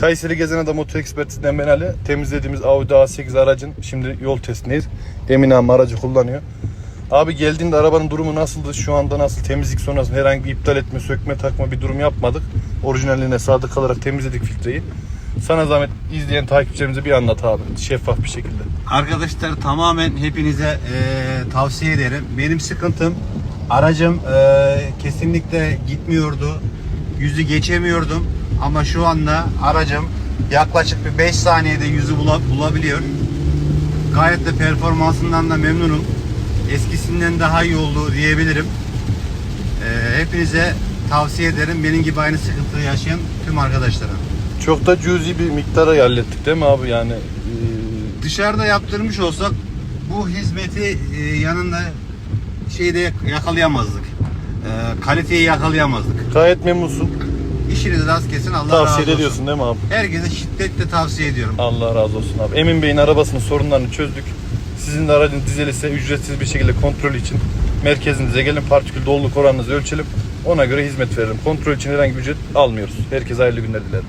Kayseri Gezen Adam Oto Ekspertinden ben Ali. Temizlediğimiz Audi A8 aracın şimdi yol testindeyiz. Emin abi aracı kullanıyor. Abi geldiğinde arabanın durumu nasıldı? Şu anda nasıl? Temizlik sonrasında herhangi bir iptal etme, sökme, takma bir durum yapmadık. Orijinaline sadık kalarak temizledik filtreyi. Sana zahmet izleyen takipçilerimize bir anlat abi. Şeffaf bir şekilde. Arkadaşlar tamamen hepinize e, tavsiye ederim. Benim sıkıntım aracım e, kesinlikle gitmiyordu. Yüzü geçemiyordum. Ama şu anda aracım yaklaşık bir 5 saniyede yüzü bula- bulabiliyor. Gayet de performansından da memnunum. Eskisinden daha iyi oldu diyebilirim. E, hepinize tavsiye ederim. Benim gibi aynı sıkıntıyı yaşayan tüm arkadaşlara. Çok da cüzi bir miktara hallettik değil mi abi yani? e, dışarıda yaptırmış olsak bu hizmeti e, yanında şeyde yakalayamazdık. E, kaliteyi yakalayamazdık. gayet memnunsun. İşiniz rast kesin Allah razı Tavsiye olsun. ediyorsun değil mi abi? Herkese şiddetle tavsiye ediyorum. Allah razı olsun abi. Emin Bey'in arabasının sorunlarını çözdük. Sizin de aracın dizelise ücretsiz bir şekilde kontrol için merkezinize gelin. Partikül doluluk oranınızı ölçelim. Ona göre hizmet verelim. Kontrol için herhangi bir ücret almıyoruz. Herkese hayırlı günler dilerim.